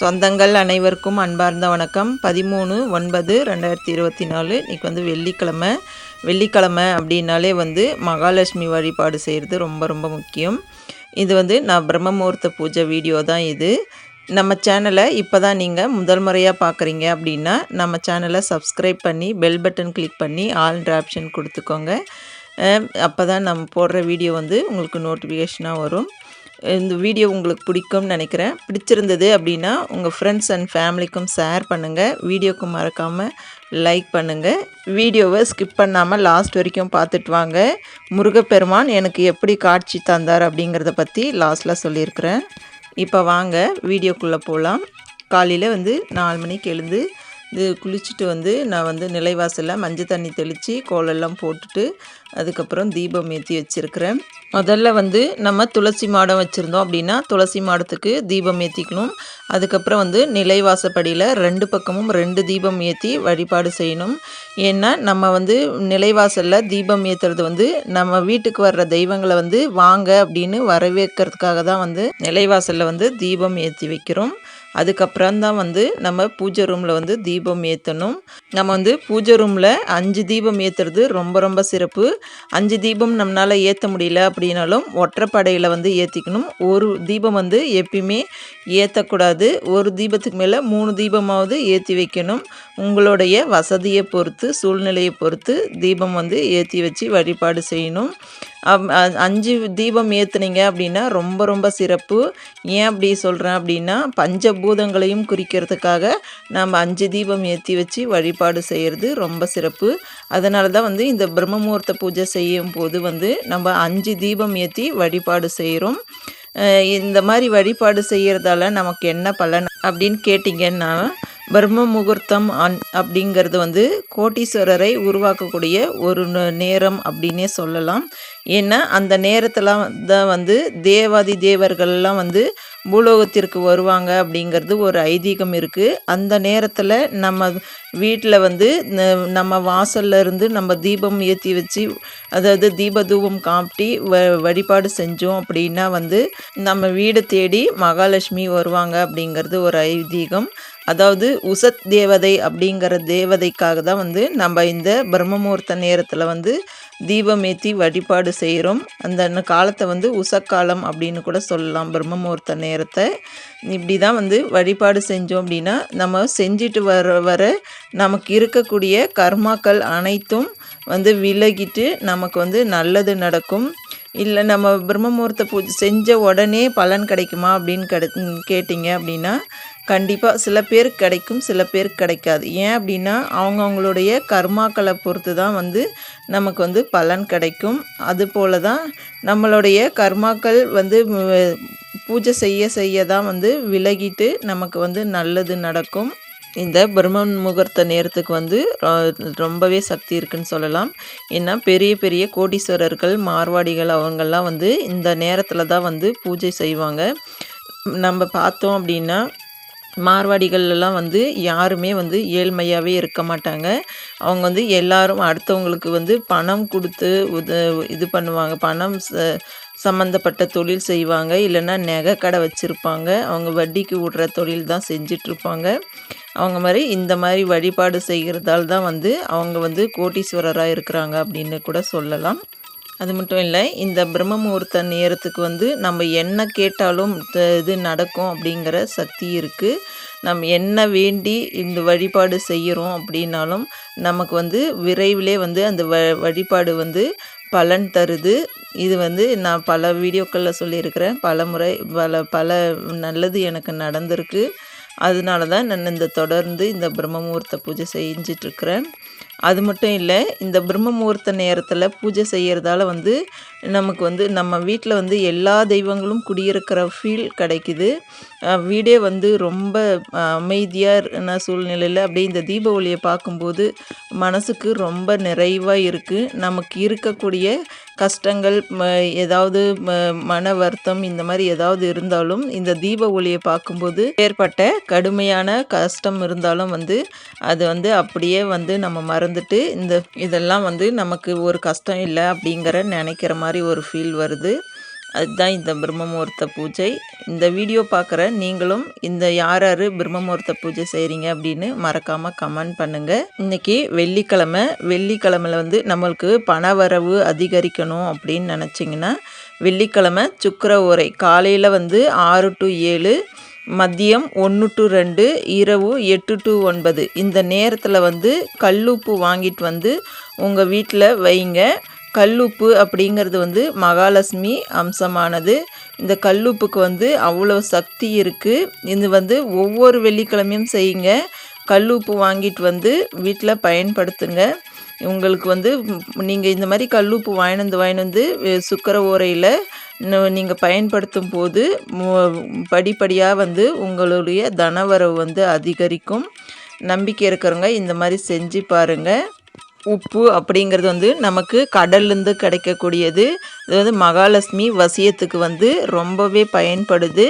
சொந்தங்கள் அனைவருக்கும் அன்பார்ந்த வணக்கம். பதிமூணு ஒன்பது ரெண்டாயிரத்தி இருபத்தி நாலு. இன்றைக்கி வந்து வெள்ளிக்கிழமை. வெள்ளிக்கிழமை அப்படின்னாலே வந்து மகாலட்சுமி வழிபாடு செய்கிறது ரொம்ப ரொம்ப முக்கியம். இது வந்து நான் பிரம்மமுகூர்த்த பூஜை வீடியோ தான் இது. நம்ம சேனலை இப்போ தான் நீங்கள் முதல் முறையாக பார்க்குறீங்க அப்படின்னா நம்ம சேனலை சப்ஸ்கிரைப் பண்ணி பெல் பட்டன் கிளிக் பண்ணி ஆல்ன்ற ஆப்ஷன் கொடுத்துக்கோங்க. அப்போ தான் நம்ம போடுற வீடியோ வந்து உங்களுக்கு நோட்டிஃபிகேஷனாக வரும். இந்த வீடியோ உங்களுக்கு பிடிக்கும்னு நினைக்கிறேன். பிடிச்சிருந்தது அப்படின்னா உங்கள் ஃப்ரெண்ட்ஸ் அண்ட் ஃபேமிலிக்கும் ஷேர் பண்ணுங்கள் வீடியோக்கு மறக்காமல் லைக் பண்ணுங்கள் வீடியோவை ஸ்கிப் பண்ணாமல் லாஸ்ட் வரைக்கும் பார்த்துட்டு வாங்க. முருகப்பெருமான் எனக்கு எப்படி காட்சி தந்தார் அப்படிங்கிறத பற்றி லாஸ்ட்டில் சொல்லியிருக்கிறேன். இப்போ வாங்க வீடியோக்குள்ளே போகலாம் காலையில் வந்து நாலு மணிக்கு எழுந்து இது குளிச்சுட்டு வந்து நான் வந்து நிலைவாசலில் மஞ்சள் தண்ணி தெளித்து கோலெல்லாம் போட்டுட்டு அதுக்கப்புறம் தீபம் ஏற்றி வச்சுருக்கிறேன். முதல்ல வந்து நம்ம துளசி மாடம் வச்சுருந்தோம் அப்படின்னா துளசி மாடத்துக்கு தீபம் ஏற்றிக்கணும் அதுக்கப்புறம் வந்து நிலைவாசப்படியில் ரெண்டு பக்கமும் ரெண்டு தீபம் ஏற்றி வழிபாடு செய்யணும். ஏன்னா நம்ம வந்து நிலைவாசலில் தீபம் ஏற்றுறது வந்து நம்ம வீட்டுக்கு வர்ற தெய்வங்களை வந்து வாங்க அப்படின்னு வரவேற்கிறதுக்காக தான் வந்து நிலைவாசலில் வந்து தீபம் ஏற்றி வைக்கிறோம். அதுக்கப்புறம் தான் வந்து நம்ம பூஜை ரூமில் வந்து தீபம் ஏற்றணும் நம்ம வந்து பூஜை ரூமில் அஞ்சு தீபம் ஏற்றுறது ரொம்ப ரொம்ப சிறப்பு. அஞ்சு தீபம் நம்மளால் ஏற்ற முடியல அப்படின்னாலும் ஒற்றைப்படையில் வந்து ஏற்றிக்கணும் ஒரு தீபம் வந்து எப்பயுமே ஏற்றக்கூடாது ஒரு தீபத்துக்கு மேலே மூணு தீபமாவது ஏற்றி வைக்கணும். உங்களுடைய வசதியை பொறுத்து சூழ்நிலையை பொறுத்து தீபம் வந்து ஏற்றி வச்சு வழிபாடு செய்யணும். அஞ்சு தீபம் ஏற்றுனீங்க அப்படின்னா ரொம்ப ரொம்ப சிறப்பு. ஏன் அப்படி சொல்கிறேன் அப்படின்னா பஞ்சபூதங்களையும் குறிக்கிறதுக்காக நம்ம அஞ்சு தீபம் ஏற்றி வச்சு வழிபாடு செய்கிறது ரொம்ப சிறப்பு. அதனால தான் வந்து இந்த பிரம்மமுகூர்த்த பூஜை செய்யும் போது வந்து நம்ம அஞ்சு தீபம் ஏற்றி வழிபாடு செய்கிறோம் இந்த மாதிரி வழிபாடு செய்கிறதால நமக்கு என்ன பலன் அப்படின்னு கேட்டிங்கன்னா பிரம்ம முகூர்த்தம் அன் அப்படிங்கிறது வந்து கோட்டீஸ்வரரை உருவாக்கக்கூடிய ஒரு நேரம் அப்படின்னே சொல்லலாம். ஏன்னா அந்த நேரத்தில் தான் வந்து தேவாதி தேவர்கள்லாம் வந்து பூலோகத்திற்கு வருவாங்க அப்படிங்கிறது ஒரு ஐதீகம் இருக்குது அந்த நேரத்தில் நம்ம வீட்டில் வந்து நம்ம வாசல்ல இருந்து நம்ம தீபம் ஏற்றி வச்சு அதாவது தீபதூபம் காட்டி வ வழிபாடு செஞ்சோம் அப்படின்னா வந்து நம்ம வீடு தேடி மகாலட்சுமி வருவாங்க அப்படிங்கிறது ஒரு ஐதீகம். அதாவது உசத் தேவதை அப்படிங்கிற தேவதைக்காக தான் வந்து நம்ம இந்த பிரம்மமுகூர்த்த நேரத்தில் வந்து தீபமேத்தி வழிபாடு செய்கிறோம் அந்த காலத்தை வந்து உசக்காலம் அப்படின்னு கூட சொல்லலாம். பிரம்மமுகூர்த்த நேரத்தை இப்படி தான் வந்து வழிபாடு செஞ்சோம் அப்படின்னா நம்ம செஞ்சுட்டு வர வர நமக்கு இருக்கக்கூடிய கர்மாக்கள் அனைத்தும் வந்து விலகிட்டு நமக்கு வந்து நல்லது நடக்கும். இல்லை நம்ம பிரம்மமுகூர்த்த பூஜை செஞ்ச உடனே பலன் கிடைக்குமா அப்படின்னு கிடை கேட்டிங்க அப்படின்னா கண்டிப்பாக சில பேருக்கு கிடைக்கும் சில பேருக்கு கிடைக்காது. ஏன் அப்படின்னா அவங்கவுங்களுடைய கர்மாக்களை பொறுத்து தான் வந்து நமக்கு வந்து பலன் கிடைக்கும். அதுபோல் தான் நம்மளுடைய கர்மாக்கள் வந்து பூஜை செய்ய செய்ய தான் வந்து விலகிட்டு நமக்கு வந்து நல்லது நடக்கும். இந்த பிரம்மன் முகூர்த்த நேரத்துக்கு வந்து ரொம்பவே சக்தி இருக்குன்னு சொல்லலாம். ஏன்னா பெரிய பெரிய கோடீஸ்வரர்கள் மார்வாடிகள் அவங்கெல்லாம் வந்து இந்த நேரத்தில் தான் வந்து பூஜை செய்வாங்க. நம்ம பார்த்தோம் அப்படின்னா மார்வாடிகள்லாம் வந்து யாருமே வந்து ஏழ்மையாகவே இருக்க மாட்டாங்க. அவங்க வந்து எல்லாரும் அடுத்தவங்களுக்கு வந்து பணம் கொடுத்து உத இது பண்ணுவாங்க. பணம் ச சம்மந்தப்பட்ட தொழில் செய்வாங்க. இல்லைன்னா நகை கடை வச்சுருப்பாங்க. அவங்க வட்டிக்கு விடுற தொழில் தான் செஞ்சிட்ருப்பாங்க. அவங்க மாதிரி இந்த மாதிரி வழிபாடு செய்கிறதால தான் வந்து அவங்க வந்து கோட்டீஸ்வரராக இருக்கிறாங்க அப்படின்னு கூட சொல்லலாம். அது மட்டும் இல்லை இந்த பிரம்ம முகூர்த்த நேரத்துக்கு வந்து நம்ம என்ன கேட்டாலும் இது நடக்கும் அப்படிங்கிற சக்தி இருக்குது நம்ம என்ன வேண்டி இந்த வழிபாடு செய்கிறோம் அப்படின்னாலும் நமக்கு வந்து விரைவிலே வந்து அந்த வ வழிபாடு வந்து பலன் தருது. இது வந்து நான் பல வீடியோக்களில் சொல்லியிருக்கிறேன். பல முறை பல பல நல்லது எனக்கு நடந்திருக்கு. அதனால தான் நான் இந்த தொடர்ந்து இந்த பிரம்ம முகூர்த்த பூஜை செஞ்சிட்ருக்கிறேன். அது மட்டும் இல்லை இந்த பிரம்ம முகூர்த்த நேரத்தில் பூஜை செய்கிறதால வந்து நமக்கு வந்து நம்ம வீட்டில் வந்து எல்லா தெய்வங்களும் குடியிருக்கிற ஃபீல் கிடைக்குது. வீடே வந்து ரொம்ப அமைதியான சூழ்நிலையில் அப்படியே இந்த தீப ஒளியை பார்க்கும்போது மனசுக்கு ரொம்ப நிறைவாக இருக்குது நமக்கு இருக்கக்கூடிய கஷ்டங்கள் ஏதாவது மன வருத்தம் இந்த மாதிரி ஏதாவது இருந்தாலும் இந்த தீப ஒளியை பார்க்கும்போது ஏற்பட்ட கடுமையான கஷ்டம் இருந்தாலும் வந்து அது வந்து அப்படியே வந்து நம்ம மறந்துட்டு இந்த இதெல்லாம் வந்து நமக்கு ஒரு கஷ்டம் இல்லை அப்படிங்கிற நினைக்கிற மாதிரி மாதிரி ஒரு ஃபீல் வருது. அதுதான் இந்த பிரம்மமுகூர்த்த பூஜை. இந்த வீடியோ பார்க்குற நீங்களும் இந்த யார் யார் பிரம்மமுகூர்த்த பூஜை செய்கிறீங்க அப்படின்னு மறக்காமல் கமெண்ட் பண்ணுங்கள் இன்றைக்கி வெள்ளிக்கிழமை. வெள்ளிக்கிழமையில் வந்து நம்மளுக்கு பணவரவு அதிகரிக்கணும் அப்படின்னு நினச்சிங்கன்னா வெள்ளிக்கிழமை சுக்கர உரை காலையில் வந்து ஆறு டு ஏழு மதியம் ஒன்று டு ரெண்டு இரவு எட்டு டு ஒன்பது. இந்த நேரத்தில் வந்து கல்லுப்பு வாங்கிட்டு வந்து உங்கள் வீட்டில் வைங்க. கல்லுப்பு அப்படிங்கிறது வந்து மகாலட்சுமி அம்சமானது. இந்த கல்லுப்புக்கு வந்து அவ்வளோ சக்தி இருக்குது இது வந்து ஒவ்வொரு வெள்ளிக்கிழமையும் செய்யுங்க. கல்லுப்பு வாங்கிட்டு வந்து வீட்டில் பயன்படுத்துங்க. உங்களுக்கு வந்து நீங்கள் இந்த மாதிரி கல்லுப்பு வாங்கினந்து வாங்கினந்து சுக்கர ஓரையில் நீங்கள் பயன்படுத்தும் போது படிப்படியாக வந்து உங்களுடைய தனவரவு வந்து அதிகரிக்கும். நம்பிக்கை இருக்கிறவங்க இந்த மாதிரி செஞ்சு பாருங்கள் உப்பு அப்படிங்கிறது வந்து நமக்கு கடல்லேருந்து கிடைக்கக்கூடியது. இது வந்து மகாலட்சுமி வசியத்துக்கு வந்து ரொம்பவே பயன்படுது.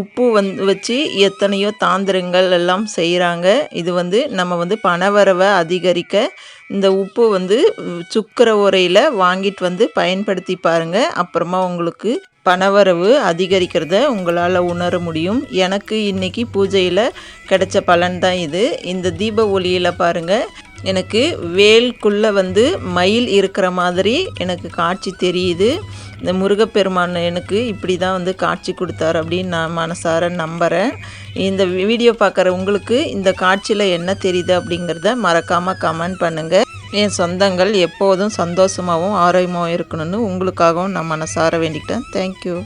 உப்பு வந்து வச்சு எத்தனையோ தாந்திரங்கள் எல்லாம் செய்கிறாங்க இது வந்து நம்ம வந்து பணவரவை அதிகரிக்க இந்த உப்பு வந்து சுக்கர உரையில் வாங்கிட்டு வந்து பயன்படுத்தி பாருங்கள் அப்புறமா உங்களுக்கு பணவரவு அதிகரிக்கிறத உங்களால் உணர முடியும். எனக்கு இன்றைக்கி பூஜையில் கிடைச்ச பலன் தான் இது. இந்த தீப ஒளியில் பாருங்கள் எனக்கு வேல்குள்ளே வந்து மயில் இருக்கிற மாதிரி எனக்கு காட்சி தெரியுது. இந்த முருகப்பெருமான் எனக்கு இப்படி தான் வந்து காட்சி கொடுத்தார் அப்படின்னு நான் மனசார நம்புகிறேன் இந்த வீடியோ பார்க்குற உங்களுக்கு இந்த காட்சியில் என்ன தெரியுது அப்படிங்கிறத மறக்காமல் கமெண்ட் பண்ணுங்கள் என் சொந்தங்கள் எப்போதும் சந்தோஷமாகவும் ஆரோக்கியமாகவும் இருக்கணும்னு உங்களுக்காகவும் நான் மனசார வேண்டிக்கிட்டேன். தேங்க்யூ